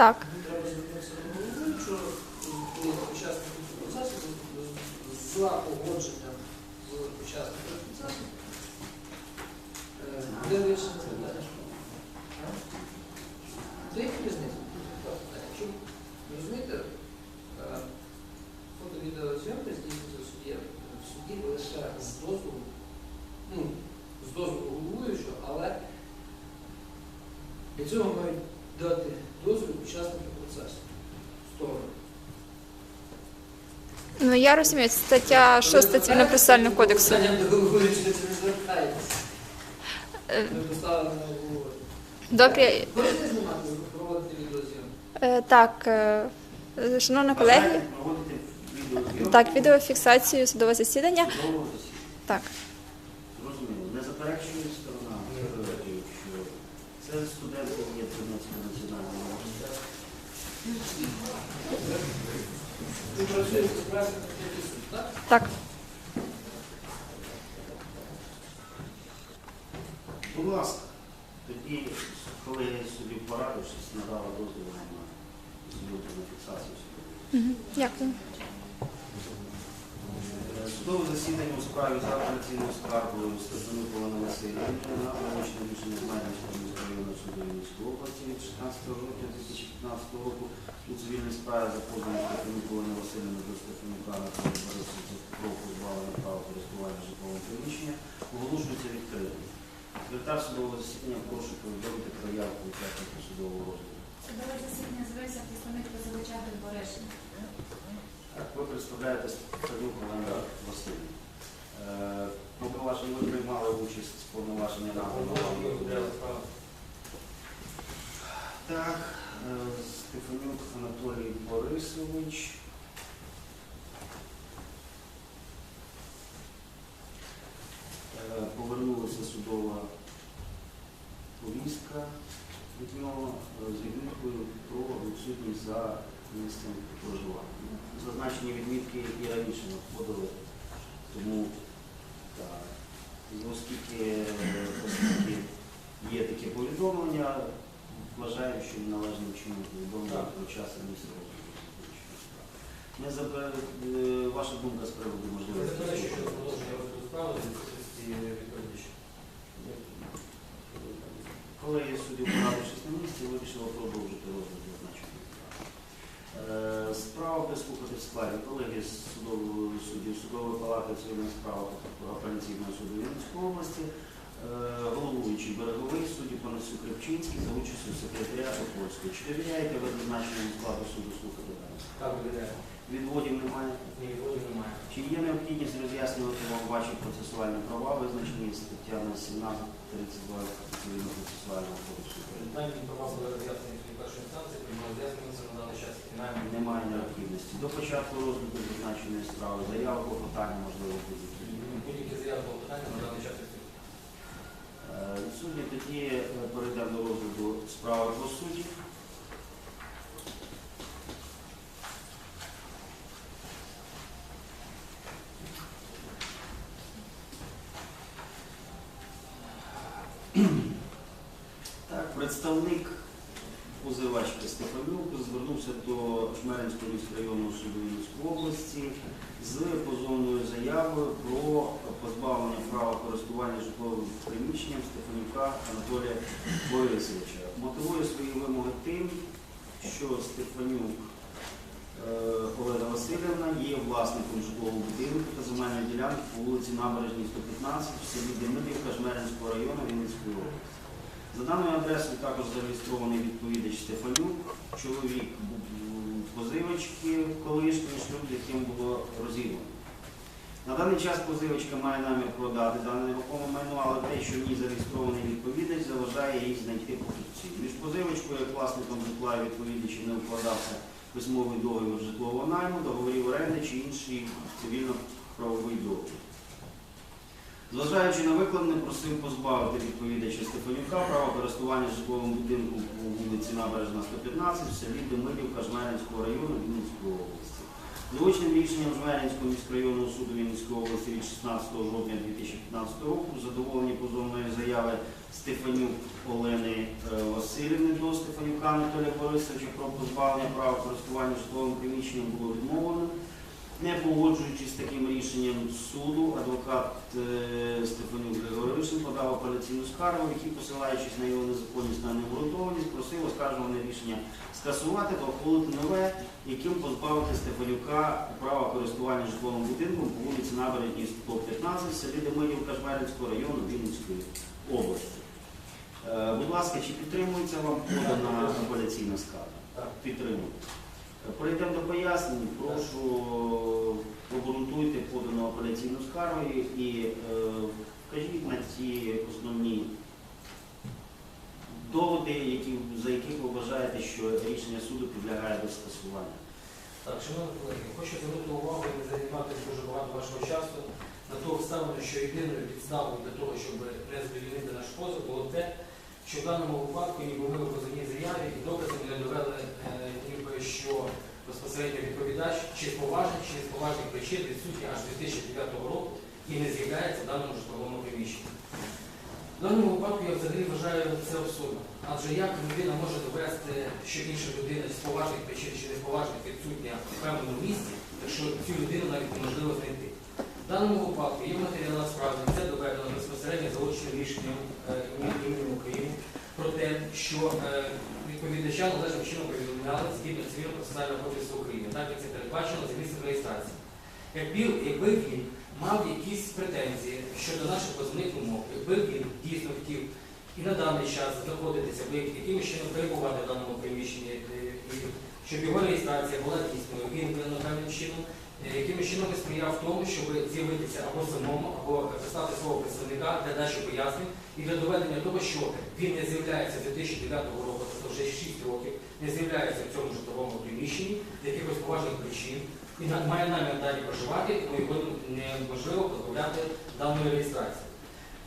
Так. Треба звернутися до головуючого, коли учасники процесу за погодженням з учасниками процесу. е, Буде вирішено це питання. А? Це як різниця? Якщо ви розумієте, е, фото-відеозйомка здійснюється в суді, в суді лише з дозволу, ну, з дозволу головуючого, але для цього мають дати дозвіл учасники процесу. Сторони. Ну я розумію, це стаття 6 цивільно-процесуального кодексу. Е. Добре, відеозйомку? Е, так, е, е, шановні колеги, так, відеофіксацію судового засідання. Так. Зрозуміло. Не заперечує сторона, що це студенти є Тернопільського національного університету. Ви працюєте з працівником суд, так? Будь ласка, тоді колеги собі порадившись, надала дозвіл на на фіксацію судового. Дякую. Е, Судове засідання у справі за апеляційною скаргою Стефану Полона Васильівни на вилучне рішення Знайдівського міського районного суду Вінницької області від 16 жовтня 2015 року у цивільній справі за позовом Стефану Полона Васильівни до Стефанюка Анатолія Борисовича про позбавлення права користування житловим приміщенням оголошується відкритим. Секретар судового засідання прошу повідомити про явку учасника судового розгляду. Судове засідання з'явився представник позивача Григоришин. Так, ви представляєте Олега Васильівну. Е, Повноваження ви приймали участь в повноваженні на Так, е, Стефанюк Анатолій Борисович. Повернулася судова повістка від нього е, з відміткою про відсутність за місцем проживання. Зазначені відмітки і раніше надходили, тому так, ну, оскільки, е, оскільки є таке повідомлення, вважаємо, що належним чином повідомлення про час і місце е, Ваша думка з приводу Я можливості. Відповідача. Колеги суддів, порадившись на місці, вирішили продовжити розгляд зазначеної. Е, Справа прислухати в складі колеги суддів судової палати цивільних справ апеляційного суду Вінницької області, е, головуючий береговий судді Панасюк Кривчинський за участю секретаря Польської. Чи довіряєте ви зазначеному складу суду слухати? Так довіряємо. Відводів немає. Ні, відводів немає. Чи є необхідність роз'яснювати вам ваші процесуальні права, визначені статтями 17 32 цивільно-процесуального кодексу України? Дані права були роз'яснені в першій інстанції, приймали роз'яснюється на даний час фінальні. Немає необхідності. До початку розгляду зазначеної справи заява клопотання можливо будь-які. Будь-які заяви по питання на даний час відсутні. Е, тоді е, перейдемо до розгляду справи по суті. Так, представник позивачки Стефанюк звернувся до Жмеринського міськрайонного суду Вінницької області з позовною заявою про позбавлення права користування житловим приміщенням Стефанюка Анатолія Борисовича. Мотивує свої вимоги тим, що Стефанюк е, Олена Васильівна є власником житлового будинку та земельної ділянки по вулиці Набережній 115 в селі Демидівка Жмеринського району Вінницької області. За даною адресою також зареєстрований відповідач Стефанюк, чоловік був позивачки, колишній шлюб, яким було розірвано. На даний час позивачка має намір продати дане нерухоме майно, але те, що в ній зареєстрований відповідач, заважає їй знайти покупців. Між позивачкою, як власником житла і відповідачем не вкладався письмовий договір житлового найму, договорів оренди чи інший цивільно-правовий договір. Зважаючи на викладне, просив позбавити відповідача Стефанюка права користування житловим будинком по вулиці Набережна 115 в селі Демидівка Жмеринського району Вінницької області. Заочним рішенням Жмеринського міськрайонного суду Вінницької області від 16 жовтня 2015 року задоволені позовної заяви Стефанюк Олени е, Васильівни до Стефанюка Анатолія Борисовича про позбавлення права користування житловим приміщенням було відмовлено. Не погоджуючись з таким рішенням суду, адвокат е, Стефанюк Григоришин подав апеляційну скаргу, який, посилаючись на його незаконність та необґрунтованість, просив оскаржуване рішення скасувати та ухвалити нове, яким позбавити Стефанюка права користування житловим будинком по вулиці Набережній 115 в селі Демидівка Жмеринського району Вінницької області. Е, Будь ласка, чи підтримується вам подана апеляційна скарга? Підтримується. Перейдемо до пояснень. Прошу обґрунтуйте подану апеляційну скаргу і е, вкажіть на ті основні доводи, за яких ви вважаєте, що рішення суду підлягає до скасування. Так, шановні колеги, хочу звернути увагу і не займатися дуже багато вашого часу на ту обставину, що єдиною підставою для того, щоб не задовільнити наш позов, було те, що в даному випадку ніби ми у позовній заяві і доказами не довели, е, ніби що безпосередньо відповідач чи з поважних, чи поважних причин відсутній аж 2009 року і не з'являється в даному житловому приміщенні. В даному випадку я взагалі вважаю це абсурдно. Адже як людина може довести, що інша людина з поважних причин чи не з поважних відсутня в певному місці, якщо цю людину навіть неможливо знайти. В даному випадку є матеріальна справа, це доведено рішенням е, імені України про те, що е, відповідача належним чином повідомляли згідно цивільного процесуального кодексу України. Так як це передбачено за місцем реєстрації. Якби, він мав якісь претензії щодо наших позовних умов, якби він дійсно хотів і на даний час знаходитися, якимось чином перебувати в даному приміщенні, е, щоб його реєстрація була дійсною, він би певним чином, е, якимось чином би сприяв тому, щоб з'явитися або самому, або писати свого представника для дачі пояснень і для доведення того, що він не з'являється з 2009 року, тобто вже 6 років, не з'являється в цьому житловому приміщенні з якихось поважних причин і має намір далі проживати, тому його неможливо позбавляти даної реєстрації.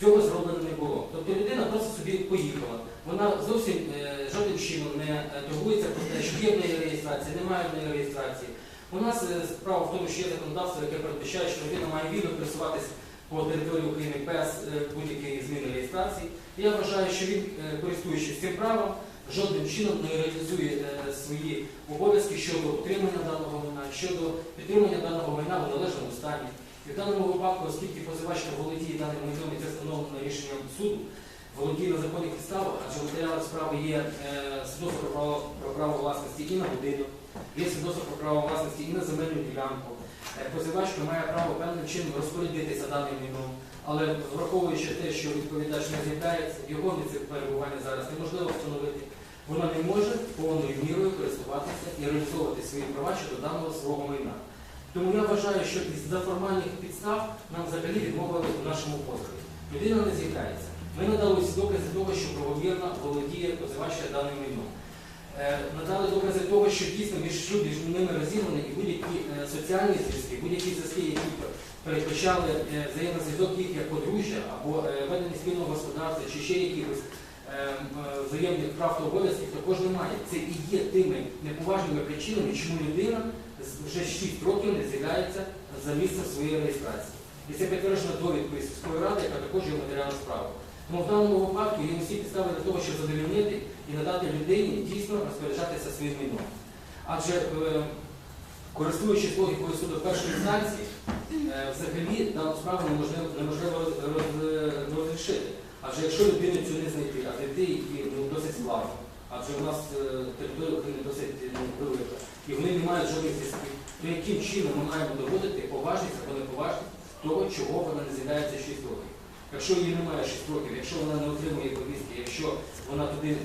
Цього зроблено не було. Тобто людина просто собі поїхала. Вона зовсім е, жодним чином не е, торгується про те, що є в неї реєстрація, немає в неї реєстрації. У нас е, справа в тому, що є законодавство, яке передбачає, що людина має вільно пересуватися по території України без е, будь-якої зміни реєстрації. Я вважаю, що він, е, користуючись цим правом, жодним чином не реалізує свої обов'язки щодо утримання даного майна, щодо підтримання даного майна в належному стані. І в даному випадку, оскільки позивачка володіє даним майном, це встановлено рішенням суду, володіє на законних підставах, адже в справи є е, свідоцтво про про право власності і на будинок, є свідоцтво про право власності і на земельну ділянку. Е, Позивачка має право певним чином розпорядитися даним майном, але враховуючи те, що відповідач не з'являється, його місце перебування зараз неможливо встановити, вона не може повною мірою користуватися і реалізовувати свої права щодо даного свого майна. Тому я вважаю, що із-за формальних підстав нам взагалі відмовили у нашому позові. Людина не з'являється. Ми надали всі докази того, що правомірно володіє позивачка даним майном. Е, Надали докази того, що дійсно між ними розірвані і будь-які е, соціальні зв'язки, будь-які зв'язки, які передбачали е, взаємозв'язок їх як подружжя або ведення спільного господарства, чи ще якихось взаємних прав та обов'язків також немає. Це і є тими неповажними причинами, чому людина вже 6 років не з'являється за місцем своєї реєстрації. І це підтверджено довідкою сільської ради, яка також є матеріальна справа. Тому в даному випадку є усі підстави для того, щоб задовільнити і надати людині дійсно розпоряджатися своїм майном. Адже е, користуючись логікою суду першої інстанції, е, взагалі дану справу неможливо, неможливо роз- роз- розрішити. Адже якщо людину цю не знайти, а знайти її ну, досить складно, адже у нас е, територія України досить ну, велика, і вони не мають жодних зв'язків, то яким чином ми маємо доводити поважність або неповажність того, чого вона не з'являється 6 років. Якщо її немає 6 років, якщо вона не отримує повістки, якщо вона туди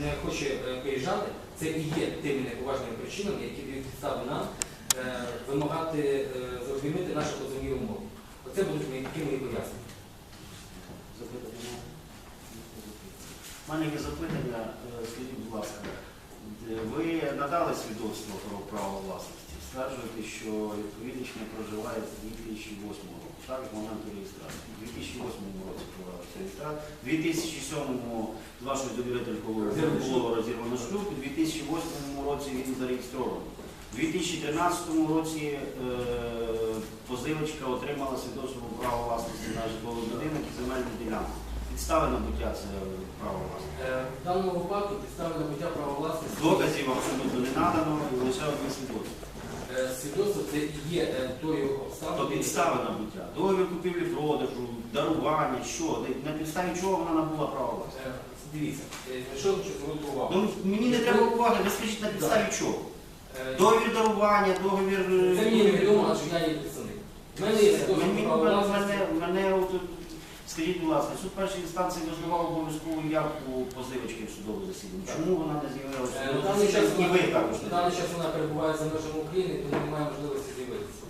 не хоче е, приїжджати, це і є тими неповажними причинами, які дають підстави нам е, вимагати е, задовільнити наші позовні умови. Оце будуть мої такі мої пояснення. У мене є запитання, Е, скажіть, будь ласка, е, ви надали свідоцтво про право власності, стверджуєте, що відповідніч не проживає з 2008 року, так, з моменту реєстрації. У 2008 році провелася реєстрація, у 2007 з вашою довірителькою було розірвано шлюб, у 2008 році він зареєстрований. У 2013 році е, позивочка отримала свідоцтво право власності на житловий будинок і земельну ділянку. Підстави набуття це право власності. Е, В даному випадку підстави набуття права власності Доказів абсолютно не надано, лише одне свідоцтво. Е, свідоцтво це і є е, тою То обставиною. підстави набуття, договір купівлі-продажу, дарування, що, на підставі чого вона набула право власності. Е, Дивіться, що хочу звернути увагу. Ну, мені не треба уваги, ви скажіть на підставі чого. Договір дарування, договір. Це мені невідомо, адже я є представник. У мене є свідоцтво право власності. мене, мене от, скажіть, будь ласка, суд першої інстанції визнавав обов'язкову явку позивочки в судове засідання. Чому вона не з'явилася? Е, На даний час І ви також на даний час вона перебуває за межами України, тому немає можливості з'явитися.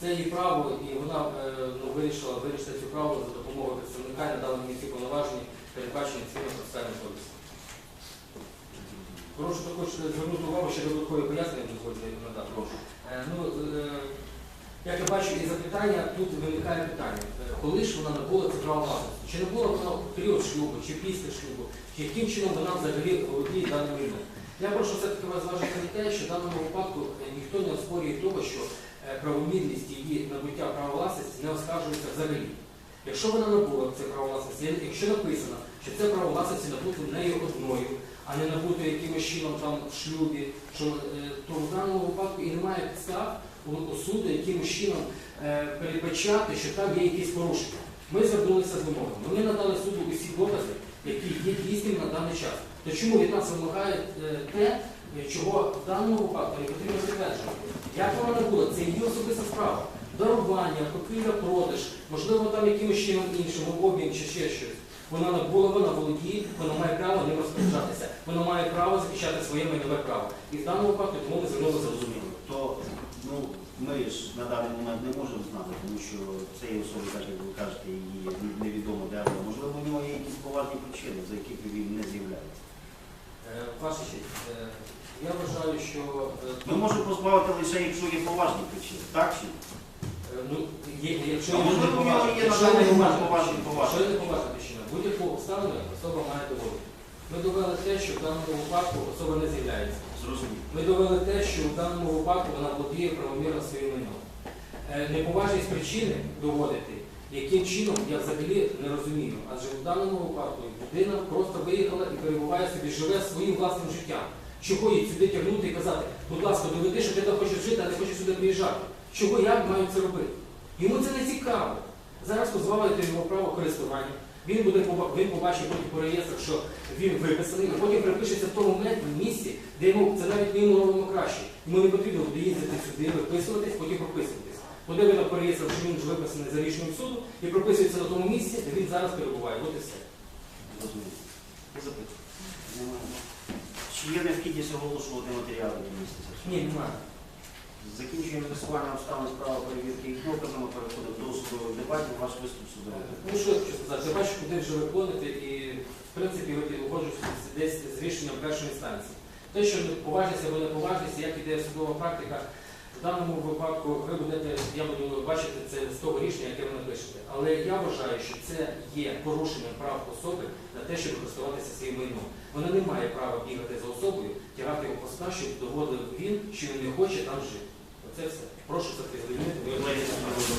Це її право, і вона е, ну, вирішила вирішити цю право за допомогою представника і надала мені ці повноваження, передбачені цивільно процесуальним кодексом. Прошу також звернути увагу, що додаткові пояснення дозвольте надати. Прошу. Е, Ну, е, як я бачу із запитання, тут виникає питання, коли ж вона набула це право власності? Чи набула вона в період шлюбу, чи після шлюбу, чи яким чином вона взагалі володіє даним майном? Я прошу все-таки вас зважити на те, що в даному випадку е, ніхто не оспорює того, що е, правомірність її набуття права власності не оскаржується взагалі. Якщо вона набула це право власності, якщо написано, що це право власності набуто нею одною, а не набуто якимось чином там в шлюбі, е, то в даному випадку і немає підстав суду якимось чином е, передбачати, що там є якісь порушення. Ми звернулися з вимогами. Ми надали суду усі докази, які є дійсними на даний час. То чому від нас вимагають е, те, чого в даному випадку не потрібно підтверджувати? Як вона не була, це її особиста справа. Дарування, купівля, продаж, можливо, там якимось чином іншим, обмін чи ще щось. Вона набула, вона володіє, вона має право ним розпоряджатися. Вона має право захищати своє майнове право. І в даному випадку тому ми. Зрозуміло. То ну, ми ж на даний момент не можемо знати, тому що цієї особи, так як ви кажете, її невідомо де вона. Можливо, у нього є якісь поважні причини, за яких він не з'являється. Е, Ваша честь, е, я вважаю, що е, Ми можемо позбавити лише, якщо є поважні причини, так чи ну, є, якщо А є можливо, у нього є на даний момент поважна поважні. Є неповажна причина, будь-яку обставину особа має доводити. Ми довели те, що в даному випадку особа не з'являється. Ми довели те, що в даному випадку вона володіє правомірно своїм майном. Е, Неповажність причини доводити, яким чином я взагалі не розумію. Адже в даному випадку людина просто виїхала і перебуває собі, живе своїм власним життям. Чого їй сюди тягнути і казати, будь ласка, доведи, що ти там хочеш жити, а не хочеш сюди приїжджати. Чого я маю це робити? Йому це не цікаво. Зараз позбавити його право користування. Він буде він побачить потім по реєстрах, що він виписаний, а потім припишеться в тому ме- місці, де йому це навіть не йому робимо краще. Йому не потрібно буде їздити сюди, виписуватись, потім прописуватись. Подивимо по реєстрах, що він вже виписаний за рішенням суду і прописується на тому місці, де він зараз перебуває. От і все. Чи є необхідність оголошувати матеріали до місяця? Ні, немає. Закінчуємо висування обставин справи перевірки їх доказами, переходимо до судових дебатів, ваш виступ судовий. Ну що я сказати, я бачу, куди вже виконати і в принципі узгоджуюся десь з рішенням першої інстанції. Те, що поважність або неповажність, як іде судова практика, в даному випадку ви будете, я буду бачити це з того рішення, яке ви напишете. Але я вважаю, що це є порушенням прав особи на те, щоб користуватися своїм майном. Вона не має права бігати за особою, тягати його поста, щоб доводив він, що він не хоче там жити. Оце все. Прошу це. Леся Миколаївна.